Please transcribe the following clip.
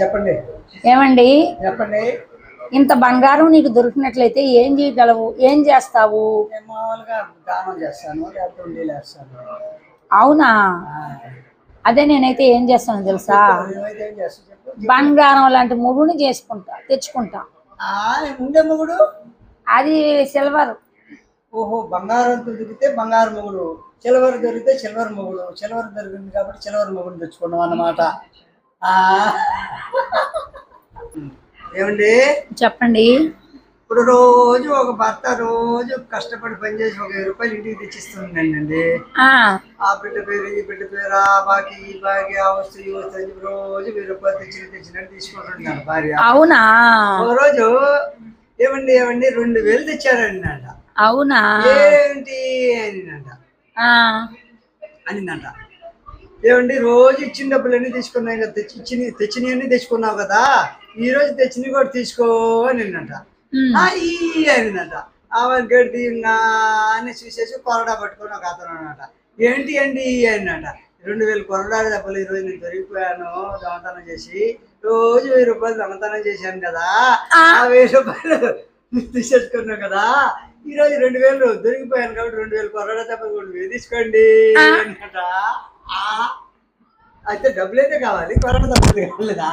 చెప్పండి. ఏమండి? చెప్పండి. ఇంత బంగారం నీకు దొరికినట్లయితే ఏం చేయగలవు? ఏం చేస్తావు? అవునా? అదే నేనైతే ఏం చేస్తాను తెలుసా? బంగారం లాంటి ముగుని చేసుకుంటా తెచ్చుకుంటా. మొగుడు? అది సిల్వర్. ఓహో బంగారం దొరికితే బంగారు మొగుడు. సిల్వర్ దొరికితే సిల్వర్ మొగుడు. సిల్వర్ దొరికింది కాబట్టి సిల్వర్ మొగుడు తెచ్చుకున్నాం అన్నమాట. ఏమండి? చెప్పండి. ఇప్పుడు రోజు ఒక భర్త రోజు కష్టపడి పనిచేసి ఒక వెయ్యి రూపాయలు ఇంటికి తెచ్చిస్తుందండి. ఆ. ఆ బిడ్డ పేరు ఈ బిడ్డ పేరు ఆ బాకీ ఈ బాకీ ఆ వస్తువు ఈ వస్తువు అని రోజు వెయ్యి రూపాయలు తెచ్చిన తెచ్చినట్టు తీసుకుంటున్నాను భార్య. అవునా? ఒక రోజు ఏమండి ఏమండి రెండు వేలు తెచ్చారండి అంట అవునా? ఏంటి అనిందంట ఆ. అనిందంట ఏమండి రోజు ఇచ్చిన డబ్బులన్నీ తీసుకున్నాయి కదా తెచ్చి ఇచ్చిన తెచ్చినవన్నీ తెచ్చుకున్నావు కదా? ఈ రోజు తెచ్చినవి కూడా తీసుకో ఉమ్. ఆ, ఈ అనిందంట ఆమె గడి తీయంగానే చూసేసి కొరడా పట్టుకొని ఒక అతను అన్నమాట ఏంటి అండి అన్నట? రెండు వేలు కొరడా డబ్బులు ఈ రోజు నేను దొరికిపోయాను దొంగతనం చేసి. రోజు వెయ్యి రూపాయలు దొంగతనం చేశాను కదా. ఆ. వెయ్యి రూపాయలు తీసేసుకున్నావు కదా. ఈ రోజు రెండు వేలు దొరికిపోయాను కాబట్టి రెండు వేలు కొరడా డబ్బులు వేలు తీసుకోండి అన్నట. ఆ, అయితే డబ్బులు అయితే కావాలి. కరోనా డబ్బులు కావాలేదా